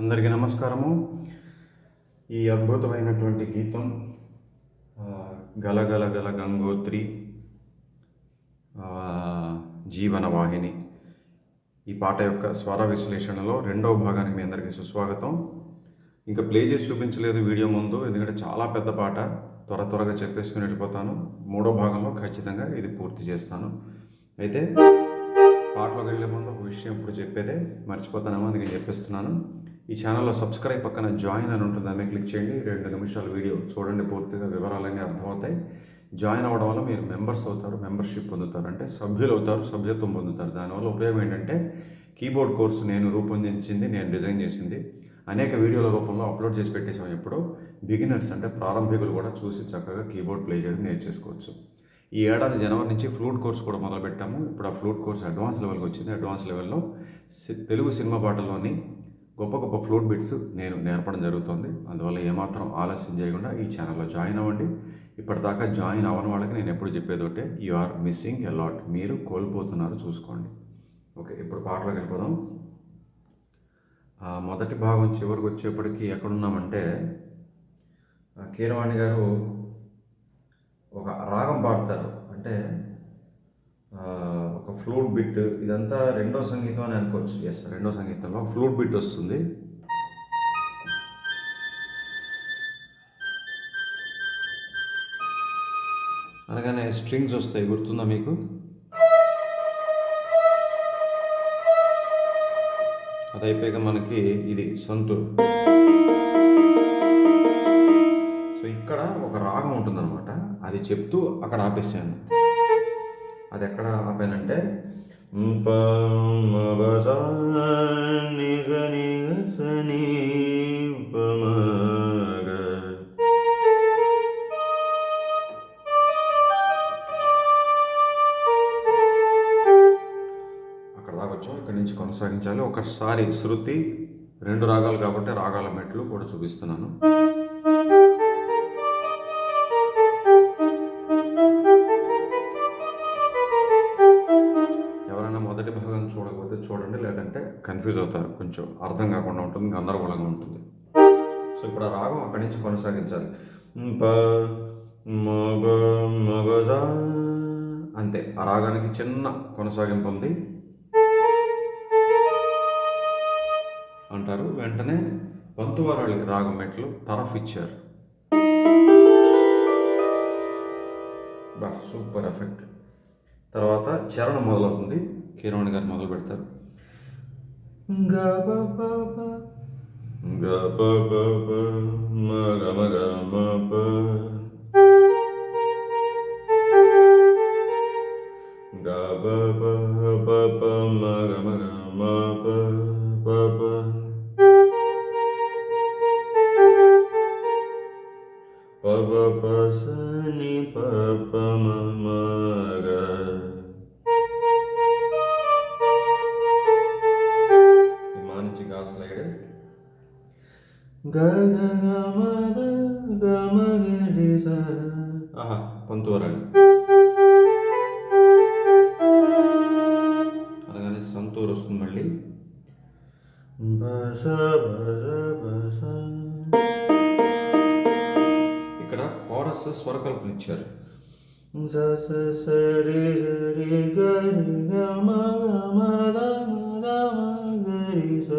అందరికీ నమస్కారము. ఈ అద్భుతమైనటువంటి గీతం గల గల గల గంగోత్రి జీవన వాహిని ఈ పాట యొక్క స్వర విశ్లేషణలో రెండవ భాగానికి మీ అందరికీ సుస్వాగతం. ఇంకా ప్లే చేసి చూపించలేదు వీడియో ముందు ఎందుకంటే చాలా పెద్ద పాట. త్వర త్వరగా చెప్పేసుకుని వెళ్ళిపోతాను. మూడో భాగంలో ఖచ్చితంగా ఇది పూర్తి చేస్తాను. అయితే పాటలోకి వెళ్ళే ముందు ఒక విషయం ఇప్పుడు చెప్పేదే. మర్చిపోతానేమో అందుకని చెప్పేస్తున్నాను. ఈ ఛానల్లో సబ్స్క్రైబ్ పక్కన జాయిన్ అని ఉంటుంది దాన్ని క్లిక్ చేయండి. రెండు నిమిషాల వీడియో చూడండి పూర్తిగా వివరాలన్నీ అర్థమవుతాయి. జాయిన్ అవ్వడం వల్ల మీరు మెంబర్స్ అవుతారు మెంబర్షిప్ పొందుతారు. అంటే సభ్యులు అవుతారు సభ్యత్వం పొందుతారు. దానివల్ల ఉపయోగం ఏంటంటే కీబోర్డ్ కోర్సు నేను రూపొందించింది నేను డిజైన్ చేసింది. అనేక వీడియోల రూపంలో అప్లోడ్ చేసి పెట్టేసాం ఇప్పుడు. బిగినర్స్ అంటే ప్రారంభికులు కూడా చూసి చక్కగా కీబోర్డ్ ప్లే చేయడం నేర్చేసుకోవచ్చు. ఈ ఏడాది జనవరి నుంచి ఫ్లూట్ కోర్స్ కూడా మొదలుపెట్టాము. ఇప్పుడు ఆ ఫ్లూట్ కోర్స్ అడ్వాన్స్ లెవెల్కి వచ్చింది. అడ్వాన్స్ లెవెల్లో సి- తెలుగు సినిమా పాటల్లోని గొప్ప గొప్ప ఫ్లూట్ బిట్స్ నేను నేర్పడం జరుగుతుంది. అందువల్ల ఏమాత్రం ఆలస్యం చేయకుండా ఈ ఛానల్లో జాయిన్ అవ్వండి. ఇప్పటిదాకా జాయిన్ అవ్వని వాళ్ళకి నేను ఎప్పుడు చెప్పేది ఒకటే you are missing a lot మీరు కోల్పోతున్నారు చూసుకోండి. ఓకే ఇప్పుడు పాటలోకి వెళ్ళిపోదాం. మొదటి భాగం చివరికి వచ్చేప్పటికి ఎక్కడున్నామంటే కీరవాణి గారు ఒక రాగం పాడతారు. అంటే ఒక ఫ్లూట్ బిట్ ఇదంతా రెండో సంగీతం అని అనుకోవచ్చు. ఎస్ రెండో సంగీతంలో ఫ్లూట్ బిట్ వస్తుంది. అనగానే స్ట్రింగ్స్ వస్తాయి గుర్తుందా మీకు? అది అయిపోయాక మనకి ఇది సంతూర్. సో ఇక్కడ ఒక రాగం ఉంటుందన్నమాట. అది చెప్తూ అక్కడ ఆపేసాను అది ఎక్కడ ఆపానంటే ని అక్కడ దాకా వచ్చాం. ఇక్కడి నుంచి కొనసాగించాలి. ఒకసారి శృతి రెండు రాగాలు కాబట్టి రాగాల మెట్లు కూడా చూపిస్తున్నాను. కన్ఫ్యూజ్ అవుతారు. కొంచెం అర్థం కాకుండా ఉంటుంది గందరగోళంగా ఉంటుంది. సో ఇప్పుడు ఆ రాగం అక్కడి నుంచి కొనసాగించాలి. ప అంతే. ఆ రాగానికి చిన్న కొనసాగింపు ఉంది. అంటారు. వెంటనే పంతువారాళి రాగం మెట్లు తరఫ్ ఇచ్చారు. బా సూపర్ ఎఫెక్ట్. తర్వాత చరణం మొదలవుతుంది. కిరణ్ గారు మొదలు పెడతారు. ga ba ba ba. Ga ba ba ba. Ma ga ma ga ma ba. ఆహా పంతువరాలు అనగానే సంతూర్ వస్తుంది మళ్ళీ. బస బస బస. ఇక్కడ కోరస్ స్వరకల్పన ఇచ్చారు. స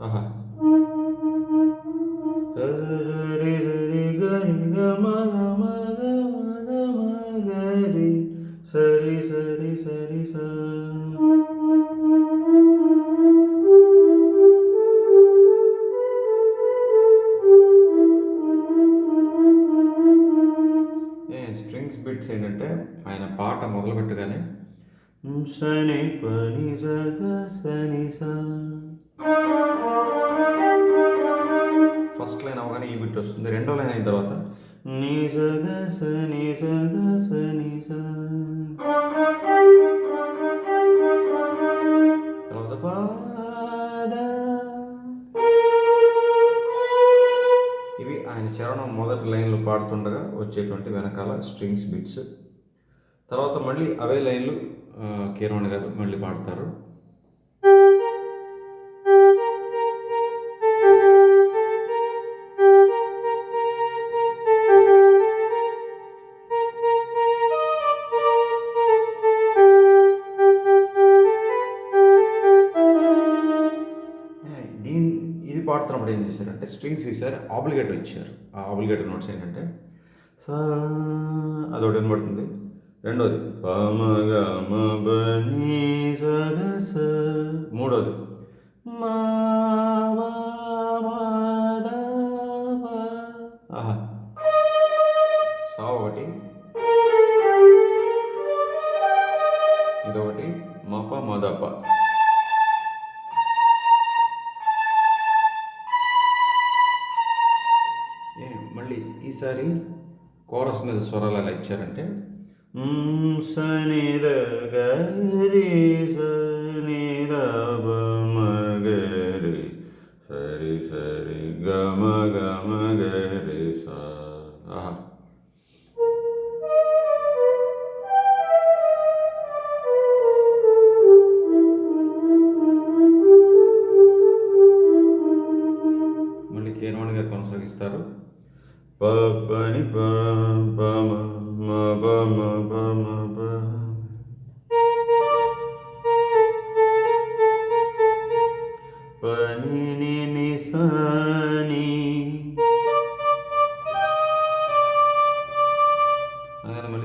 ఆహా. సరి సరి స స గ మ గ మ ద మ ద మ స రి స్ట్రింగ్స్ బిట్స్ ఏంటంటే ఆయన పాట మొదలు పెట్టగానే సని పని సగ సని స ఫస్ట్ లైన్ అవగానే ఈ బిట్ వస్తుంది. రెండో లైన్ అయిన తర్వాత తర్వాత పాద. ఇవి ఆయన చరణం మొదటి లైన్లు పాడుతుండగా వచ్చేటువంటి వెనకాల స్ట్రింగ్స్ బిట్స్. తర్వాత మళ్ళీ అవే లైన్లు ఆ, గారు మళ్ళీ పాడతారు. పాడుతున్నప్పుడు ఏం చేశారంటే స్ట్రింగ్స్ ఈసారి ఆబ్లిగేటర్ ఇచ్చారు. ఆ ఆబ్లిగేటర్ నోట్స్ ఏంటంటే సా అదొకటి వినబడుతుంది. రెండోది స మూడోది మా సా ఒకటి ఇదొకటి మప మదప ఒకసారి కోరస్ మీద స్వరాలు ఎలా ఇచ్చారంటే సనిద గరి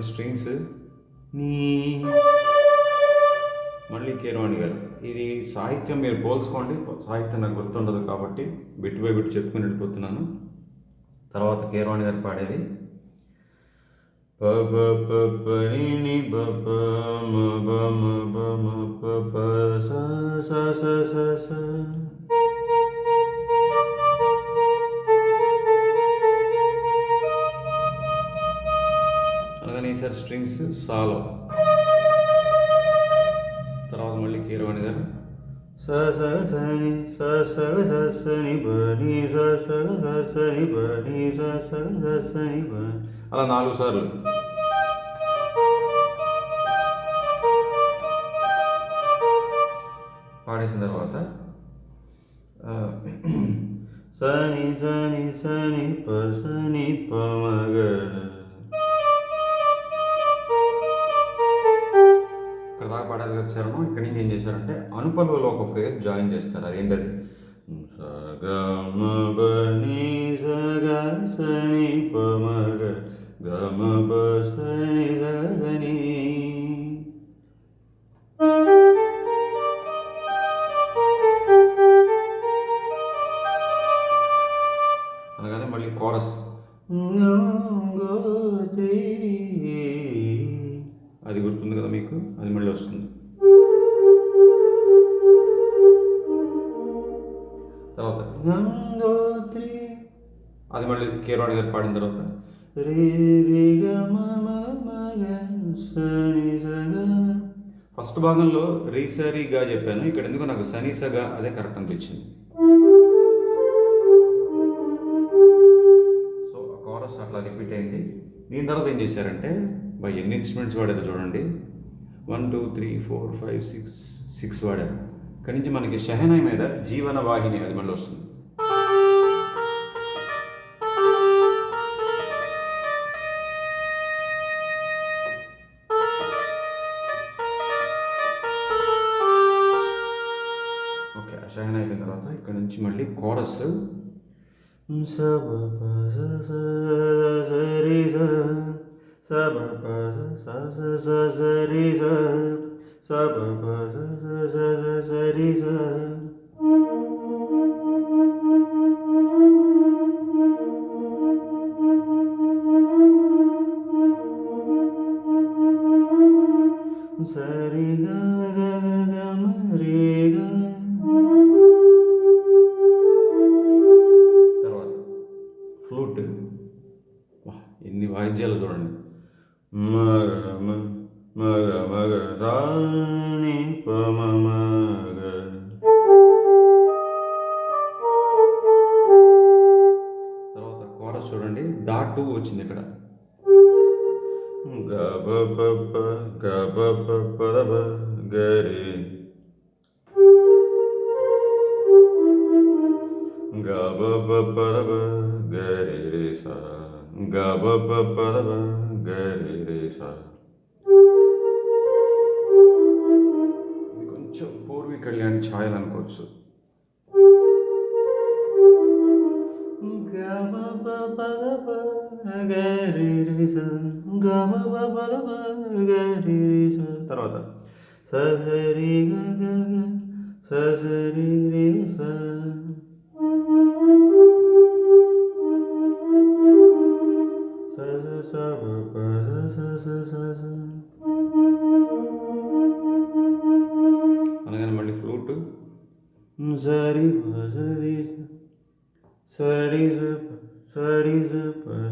స్ట్రింగ్స్. నీ. మళ్ళీ కీరవాణి గారు. ఇది సాహిత్యం మీరు పోల్చుకోండి. సాహిత్యం నాకు గుర్తుండదు కాబట్టి బిట్ బై బిట్ చెప్పుకుని వెళ్ళిపోతున్నాను. తర్వాత కీరవాణి గారు పాడేది. ప ప ప ప ని ని ప స స స స స అనగానే ఈసారి స్ట్రింగ్స్ సాలో తర్వాత మళ్ళీ కీరవాణి గారు స స స ని స స స స ని బ ని స స స స ని బ ని స స స స ని బ అలా నాలుగు సార్లు. పాడేసిన తర్వాత సని సని సని ప సని ప మగ ఇక్కడ దాకా పాడాలి కదా ఇక్కడ నుంచి ఏం చేశారంటే అనుపల్వలో ఒక ఫ్రేజ్ జాయిన్ చేస్తారు. అదేంటది? సగమ బని సగ సని పమగ గమ బసని గని అనగానే మళ్ళీ కోరస్. అది గుర్తుంది కదా మీకు? అది మళ్ళీ వస్తుంది. తర్వాత. అది మళ్ళీ కీరవాణి గారు పాడిన తర్వాత. ఫస్ట్ భాగంలో రీసరీగా చెప్పాను. ఇక్కడ ఎందుకు నాకు సనీసగా అదే కరెక్ట్ అనిపించింది. సో ఆ కోరస్ అట్లా రిపీట్ అయింది. దీని తర్వాత ఏం చేశారంటే బై ఎన్ని ఇన్స్ట్రుమెంట్స్ వాడారు చూడండి. One two three four five six six వాడారు. ఇక్కడి నుంచి మనకి షహనాయ్ మీద జీవన వాహిని అది మళ్ళీ వస్తుంది. నుంచి మళ్ళీ కోరస్ సబ ప తర్వాత కోరస్ చూడండి. దా టూ వచ్చింది ఇక్కడ. గబ ప గబ ప ప ర గరి గబ ప గరి రి స. గబ ప ప ర గరి రి స. కళ్యాణ్ ఛాయలు అనుకోవచ్చు స స తర్వాత సరి సరి గ సరి సరి సరి సరి సరి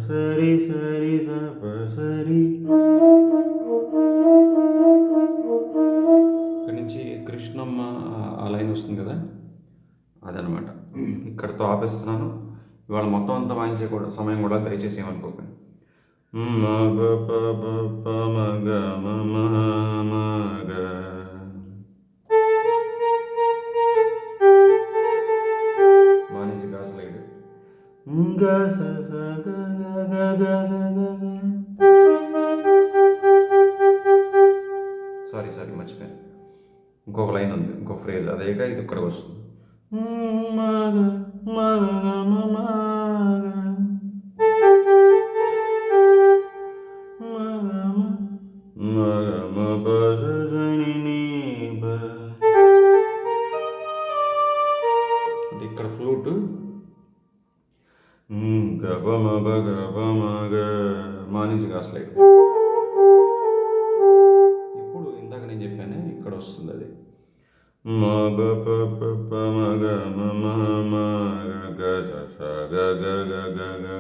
సరి సరి సరి ఇక్కడి నుంచి కృష్ణమ్మ ఆ లైన్ వస్తుంది కదా? అదనమాట ఇక్కడతో ఆపేస్తున్నాను. ఇవాళ మొత్తం అంతా వాయించే కూడా సమయం కూడా దయచేసి ఏమనుకోకండి. మ ప ప ప ప మ గ మ మ మ గ. గ స గ గ గ గ గ సారీ సారీ మర్చిపోయాను. ఇంకొక లైన్ ఉంది ఇంకో ఫ్రేజ్ అదేగా ఇది ఇక్కడికి వస్తుంది. మగ మగ మమా వస్తుంది అది మ బ ప ప ప మ గ మ మ మ గ గ స గ గ గ గ గ గ గ.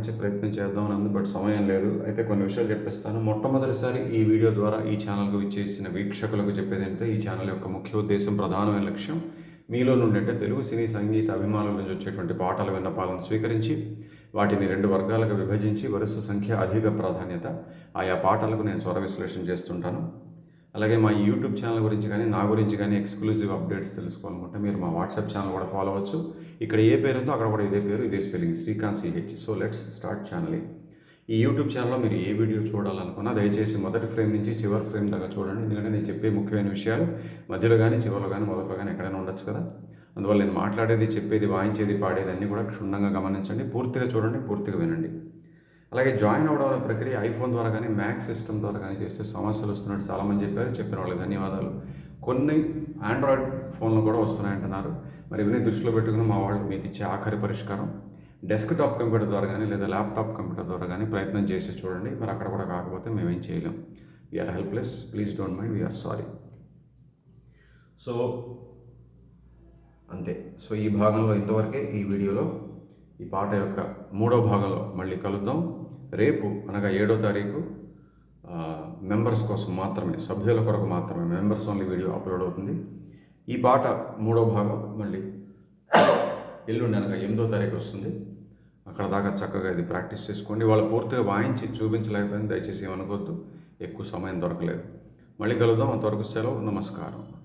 వాయించే ప్రయత్నం చేద్దామని ఉంది బట్ సమయం లేదు. అయితే కొన్ని విషయాలు చెప్పేస్తాను. మొట్టమొదటిసారి ఈ వీడియో ద్వారా ఈ ఛానల్కు విచ్చేసిన వీక్షకులకు చెప్పేది ఏంటంటే ఈ ఛానల్ యొక్క ముఖ్య ఉద్దేశం ప్రధానమైన లక్ష్యం మీలో నుండి అంటే తెలుగు సినీ సంగీత అభిమానుల నుంచి వచ్చేటువంటి పాటల విన్నపాలను స్వీకరించి వాటిని రెండు వర్గాలుగా విభజించి వరుస సంఖ్య అధిక ప్రాధాన్యత ఆయా పాటలకు నేను స్వర విశ్లేషణ చేస్తుంటాను. అలాగే మా యూట్యూబ్ ఛానల్ గురించి కానీ నా గురించి కానీ ఎక్స్క్లూజివ్ అప్డేట్స్ తెలుసుకోవాలనుకుంటే మీరు మా వాట్సాప్ ఛానల్ కూడా ఫాలో అవ్వచ్చు. ఇక్కడ ఏ పేరు ఉందో అక్కడ కూడా ఇదే పేరు ఇదే spelling Srikanth CH so let's start channelling. ఈ యూట్యూబ్ ఛానల్లో మీరు ఏ వీడియో చూడాలనుకున్నా దయచేసి మొదటి ఫ్రేమ్ నుంచి చివరి ఫ్రేమ్ దాకా చూడండి. ఎందుకంటే నేను చెప్పే ముఖ్యమైన విషయాలు మధ్యలో కానీ చివరిలో కానీ మొదట్లో కానీ ఎక్కడైనా ఉండొచ్చు కదా. అందువల్ల నేను మాట్లాడేది చెప్పేది వాయించేది పాడేది అన్నీ కూడా క్షుణ్ణంగా గమనించండి. పూర్తిగా చూడండి పూర్తిగా వినండి. అలాగే జాయిన్ అవ్వడం అనే ప్రక్రియ ఐఫోన్ ద్వారా కానీ మ్యాక్ సిస్టమ్ ద్వారా కానీ చేస్తే సమస్యలు వస్తున్నట్టు చాలామంది చెప్పారు. చెప్పిన వాళ్ళకి ధన్యవాదాలు. కొన్ని ఆండ్రాయిడ్ ఫోన్లు కూడా వస్తున్నాయంటున్నారు. మరి ఇవన్నీ దృష్టిలో పెట్టుకుని మా వాళ్ళు మీకు ఇచ్చే ఆఖరి పరిష్కారం. డెస్క్టాప్ కంప్యూటర్ ద్వారా కానీ లేదా ల్యాప్టాప్ కంప్యూటర్ ద్వారా కానీ ప్రయత్నం చేసి చూడండి. మరి అక్కడ కూడా కాకపోతే మేమేం చేయలేం. We're helpless please don't mind we're sorry so అంతే. సో ఈ భాగంలో ఇంతవరకే ఈ వీడియోలో ఈ పాట యొక్క మూడో భాగంలో మళ్ళీ కలుద్దాం. రేపు అనగా ఏడో తారీఖు మెంబర్స్ కోసం మాత్రమే సభ్యుల కొరకు మాత్రమే మెంబర్స్ ఓన్లీ వీడియో అప్లోడ్ అవుతుంది. ఈ పాట మూడో భాగం మళ్ళీ ఎల్లుండి అనగా ఎనిమిదో తారీఖు వస్తుంది. అక్కడ దాకా చక్కగా ఇది ప్రాక్టీస్ చేసుకోండి. వాళ్ళు పూర్తిగా వాయించి చూపించలేకపోయింది దయచేసి ఏమనుకోవద్దు. ఎక్కువ సమయం దొరకలేదు. మళ్ళీ కలుద్దాం. అంతవరకు సెలవు. నమస్కారం.